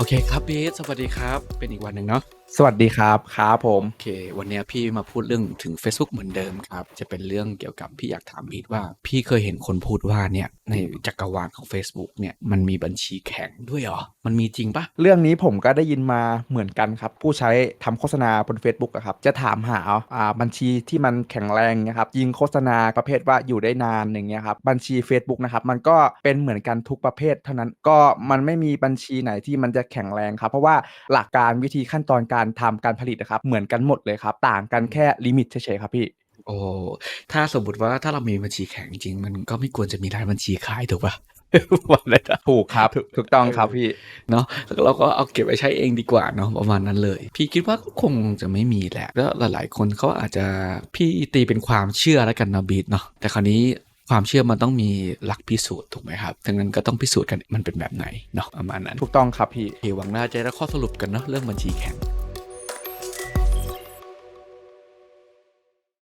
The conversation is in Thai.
โอเคครับบีสสวัสดีครับ เป็นอีกวันหนึ่งเนาะสวัสดีครับครับผมโอเค วันเนี้ยพี่มาพูดเรื่องถึง Facebook เหมือนเดิมครับ จะเป็นเรื่องเกี่ยวกับพี่อยากถามบีทว่า พี่เคยเห็นคนพูดว่าเนี่ย ในจักรวาลของ Facebook เนี่ยมันมีบัญชีแข็งด้วยเหรอ มันมีจริงปะเรื่องนี้ผมก็ได้ยินมาเหมือนกันครับ ผู้ใช้ทำโฆษณาบน Facebook อะครับ จะถามหาอ่าบัญชีที่มันแข็งแรงนะครับ ยิงโฆษณาประเภทว่าอยู่ได้นานอย่างเงี้ยครับ บัญชี Facebook นะครับ มันก็เป็นเหมือนกันทุกประเภท เท่านั้นก็มันไม่มีบัญชีไหนที่มันจะแข็งแรงครับ เพราะว่าหลักการวิธีขั้นตอนการทำการผลิตนะครับเหมือนกันหมดเลยครับ ต่างกันแค่ลิมิตเฉยๆครับพี่ โอ้ ถ้าสมมติว่าถ้าเรามีบัญชีแข็งจริง มันก็ไม่ควรจะมีรายบัญชีขายถูกปะวันเลยนะถูกครับถูกถูกต้องครับพี่เนาะเราก็เอาเก็บไว้ใช้เองดีกว่าเนาะประมาณนั้นเลย พี่คิดว่าก็คงจะไม่มีแหละแล้วหลาย ๆ คนเขาอาจจะพี่ตีเป็นความเชื่อแล้วกันนะบีทเนาะแต่คราวนี้ความเชื่อมันต้องมีหลักพิสูจน์ถูกไหมครับดังนั้นก็ต้องพิสูจน์กันมันเป็นแบบไหนเนาะประมาณนั้น ถูกต้องครับพี่โอเคหวังน่าจะได้ข้อสรุปกันเนาะเรื่องบัญชีแข็ง